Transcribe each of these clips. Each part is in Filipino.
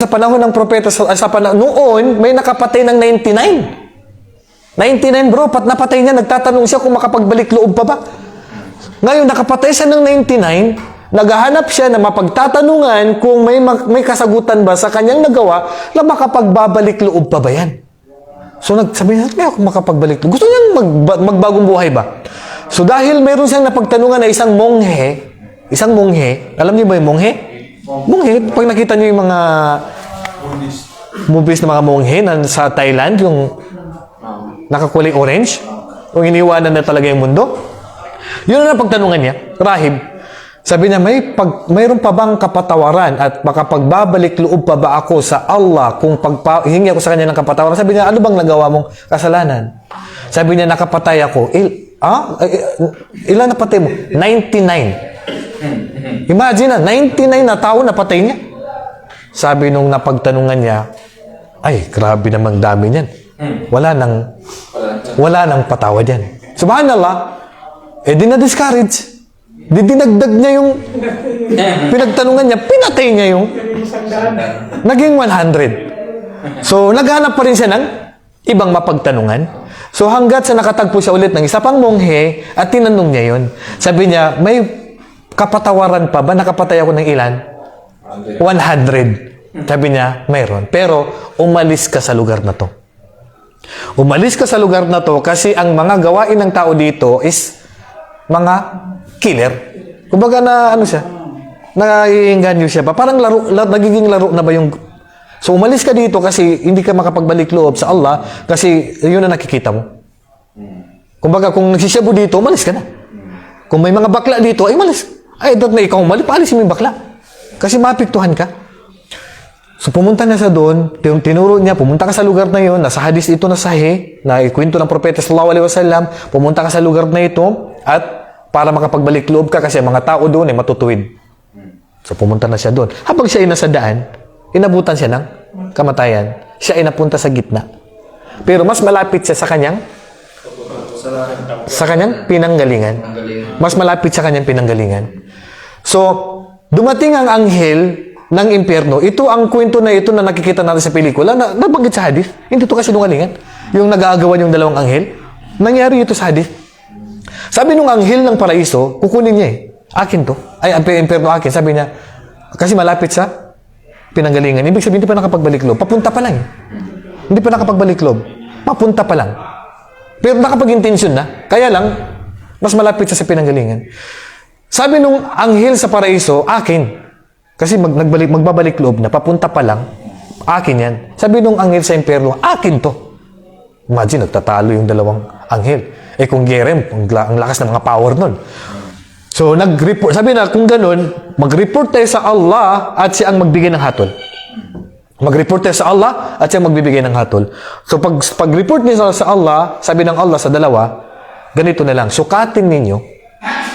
Sa panahon ng propeta, sa, sa panahon, noon, may nakapatay ng 99. 99 bro, pat napatay niya, nagtatanong siya kung makapagbalik loob pa ba. Ngayon, nakapatay siya ng 99, naghahanap siya na mapagtatanungan kung may, may kasagutan ba sa kanyang nagawa na makapagbabalik loob pa ba yan. So nagsabi niya, kaya ako makapagbalik loob. Gusto niyang mag- magbagong buhay ba? So dahil meron siyang napagtanungan na isang monghe, isang monghe, alam niyo ba yung monghe? Monghe, pag nakita niyo yung mga movies ng mga monghe na sa Thailand, yung nakakulay orange, kung iniwanan na talaga yung mundo. Yun ang napagtanungan niya, rahib. Sabi niya, may pag, mayroon pa bang kapatawaran at makapagbabalik loob pa ba ako sa Allah kung pagpa, hingi ako sa kanya ng kapatawaran? Sabi niya, ano bang nagawa mong kasalanan? Sabi niya, nakapatay ako. Il, ah? Eh, eh, Ilan napatay mo? 99. Imagine na, 99 na tao napatay niya. Sabi nung napagtanungan niya, ay, grabe namang dami niyan. Wala nang, wala nang patawad yan. Subhanallah, eh di na-discourage. Di dinagdag niya yung pinagtanungan niya, pinatay niya yung naging 100. So, naghanap pa rin siya ng ibang mapagtanungan. So, hanggat sa nakatagpo siya ulit ng isa pang monghe at tinanong niya yun. Sabi niya, may kapatawaran pa ba? Nakapatay ako ng ilan? 100. Sabi niya, mayroon. Pero, umalis ka sa lugar na to. Umalis ka sa lugar na to kasi ang mga gawain ng tao dito is mga killer. Kumbaga na ano siya, naiinganyo siya ba? Parang laro, la, nagiging laro na ba yung... So umalis ka dito kasi hindi ka makapagbalik loob sa Allah kasi yun ang nakikita mo. Kumbaga kung nagsisyabu dito, umalis ka na. Kung may mga bakla dito, ay umalis. Ay, dapat na ikaw umalis, paalisin mo yung bakla. Kasi mapiktuhan ka. So pumunta na siya doon, tin- tinuro niya, pumunta ka sa lugar na yon, nasa hadis ito na sahi, na ikwento ng propeta sallallahu alaihi wasallam, pumunta ka sa lugar na ito, at para makapagbalik loob ka kasi ang mga tao doon ay matutuwid. So pumunta na siya doon. Habang siya ay nasa daan, inabutan siya ng kamatayan. Siya ay napunta sa gitna. Pero mas malapit siya sa kanyang sa kanyang pinanggalingan. Mas malapit sa kanyang pinanggalingan. So, dumating ang anghel ng impyerno. Ito ang kwento na ito na nakikita natin sa pelikula na nabanggit sa hadith. Hindi ito kasi nungalingan. Yung nag-aagawan yung dalawang anghel. Nangyari ito sa hadith. Sabi nung anghel ng paraiso, kukunin niya eh. Akin to. Ay, ang impyerno akin. Sabi niya, kasi malapit sa pinanggalingan. Ibig sabihin, hindi pa nakapagbalik loob. Papunta pa lang eh. Hindi pa nakapagbalik loob. Papunta pa lang. Pero nakapag-intensyon na. Kaya lang, mas malapit siya sa pinanggalingan. Sabi nung anghel sa paraiso, akin. Kasi mag, nagbalik, magbabalik loob na, papunta pa lang, akin yan. Sabi nung anghel sa impyerno, akin to. Imagine, nagtatalo yung dalawang anghel. Eh kung Gerem, ang, ang lakas ng mga power nun. So, nag-report, sabi na, kung ganun, mag-report tayo sa Allah at siya ang magbigay ng hatol. Mag-report tayo sa Allah at siya magbibigay ng hatol. So, pag, pag-report niyo sa Allah, sabi ng Allah sa dalawa, ganito na lang, sukatin ninyo,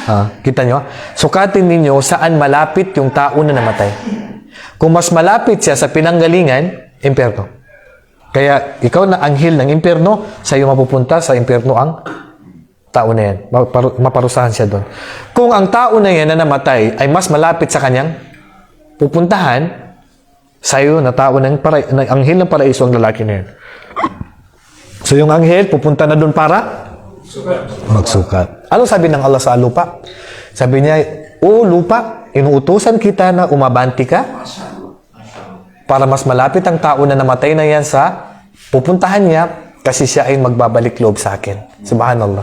ah, kita nyo, sukatin ninyo saan malapit yung tao na namatay. Kung mas malapit siya sa pinanggalingan, impyerno. Kaya ikaw na anghel ng impyerno, sa iyo mapupunta sa impyerno ang tao na yan. Maparu- Maparusahan siya doon. Kung ang tao na yan na namatay ay mas malapit sa kanyang pupuntahan, sa iyo na tao ng, para, ng anghel ng paraiso ang lalaki na yan. So yung anghel, pupunta na doon para magsukat. Ano sabi ng Allah sa lupa? Sabi niya, O lupa, inuutusan kita na umabanti ka para mas malapit ang tao na namatay na yan sa pupuntahan niya kasi siya ay magbabalik loob sa akin. Subhanallah.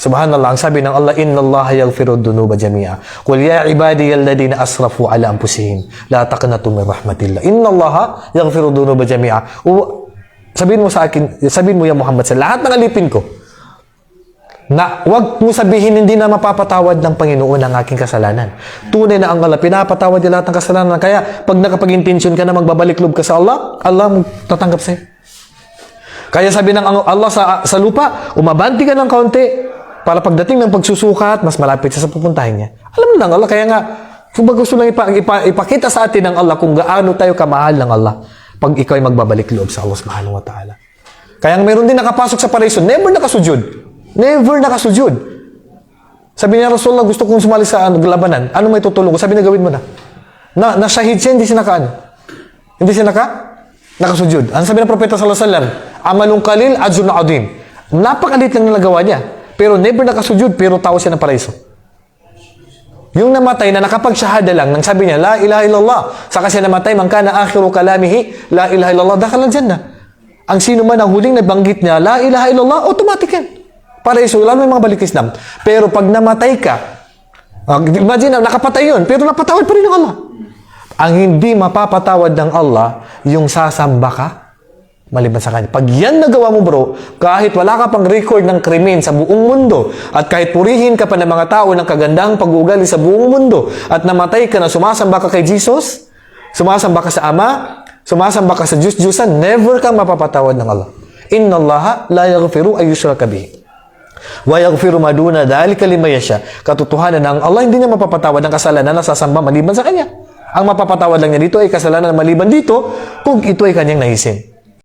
Subhanallah. Ang sabi ng Allah, Inna Allah yaghfiru dhunuba jami'a. Qul ya ibadiyal ladina asrafu ala anfusihim. La taqnatu min rahmatillah. Inna Allah yaghfiru dhunuba jami'a. O, sabihin mo sa akin, sabihin mo ya Muhammad sa lahat ng alipin ko, na wag mo sabihin hindi na mapapatawad ng Panginoon ang aking kasalanan. Tunay na ang Allah, pinapatawad niya lahat ng kasalanan. Kaya pag nakapag-intensyon ka na magbabalik loob ka sa Allah, Allah tatanggap sa'yo. Kaya sabi ng Allah sa, sa lupa, umabanti ka ng kaunti para pagdating ng pagsusukat, mas malapit siya sa pupuntahin niya. Alam mo ng Allah, kaya nga, kung ba gusto lang ipa, ipa- ipakita sa atin ng Allah kung gaano tayo kamahal ng Allah pag ikaw ay magbabalik loob sa Allah subhanahu wa ta'ala. Kaya meron din nakapasok sa paraiso, never nakasujud. Never nakasujud. Sabi niya, Rasulullah, gusto kong sumali sa ano, labanan. Ano may tutulong ko? Sabi niya, gawin mo na. Na, na shahid siya, hindi siya nakaano. Hindi siya naka, nakasujud. Ang sabi ng Propeta Sallallahu Alaihi Wasallam, Amalung kalil, ajun na adim. Napakalit lang na nagawa niya. Pero never nakasujud, pero tao siya ng paraiso. Yung namatay na nakapagsyahada lang, nang sabi niya, La ilaha illallah. Saka siya namatay, man kana akhiru kalamihi, La ilaha illallah, dakal al jannah. Ang sino man ang huling nabanggit niya, La ilaha illallah, automatic yan. Paraiso, wala may mga balik Islam. Pero pag namatay ka, ah, imagine, nakapatay yun, pero napatawad pa rin ng Allah. Ang hindi mapapatawad ng Allah, yung sasamba ka, maliban sa kanya. Pag yan nagawa mo bro, kahit wala ka pang record ng krimen sa buong mundo, at kahit purihin ka pa ng mga tao ng kagandang pag-uugali sa buong mundo, at namatay ka na sumasamba ka kay Jesus, sumasamba ka sa Ama, sumasamba ka sa Diyos-Diyosan, never kang mapapatawad ng Allah. Inna Allah la yaghfiru ay yushraka bihi. Yaghfiru ma duna dhalika liman yasha. Katotohanan ng Allah hindi niya mapapatawad ng kasalanan na sasamba maliban sa kanya. Ang mapapatawad lang niya dito ay kasalanan na maliban dito kung ito ay kanyang nahisin.